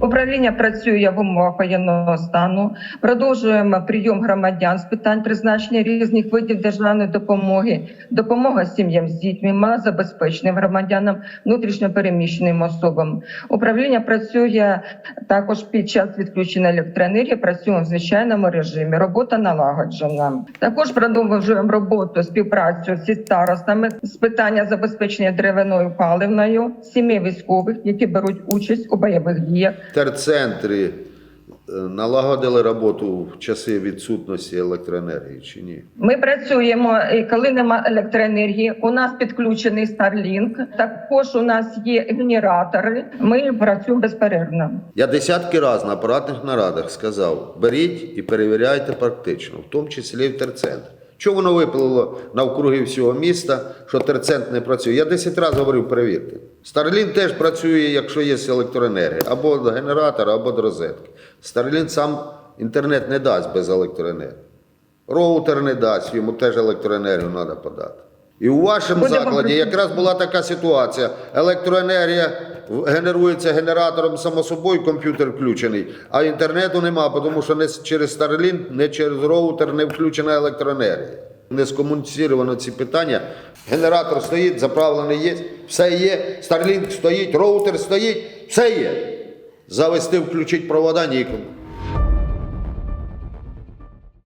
Управління працює в умовах воєнного стану. Продовжуємо прийом громадян з питань призначення різних видів державної допомоги, допомога сім'ям з дітьми, малозабезпеченим громадянам, внутрішньо переміщеним особам. Управління працює також під час відключення електроенергії. Працюємо в звичайному режимі. Робота налагоджена. Також продовжуємо роботу співпрацю зі старостами з питання забезпечення деревиною паливною сімей військових, які беруть участь у бойових діях. Терцентри е, налагодили роботу в часи відсутності електроенергії чи ні? Ми працюємо, коли нема електроенергії. У нас підключений Starlink. Також у нас є генератори. Ми працюємо безперервно. Я десятки разів на апаратних нарадах сказав: беріть і перевіряйте практично, в тому числі в терцентр. Чого воно виплило навкруги всього міста, що терцентр не працює? Я 10 разів говорив, перевірте. Старлін теж працює, якщо є електроенергія, або до генератора, або до розетки. Старлін сам інтернет не дасть без електроенергії. Роутер не дасть, йому теж електроенергію треба подати. І у вашому Будемо закладі якраз була така ситуація. Електроенергія генерується генератором само собою, комп'ютер включений, а інтернету нема, тому що не через Starlink, не через роутер не включена електроенергія. Не скомуніцировано ці питання. Генератор стоїть, заправлений є, все є. Starlink стоїть, роутер стоїть, все є. Завести, включити провода нікому.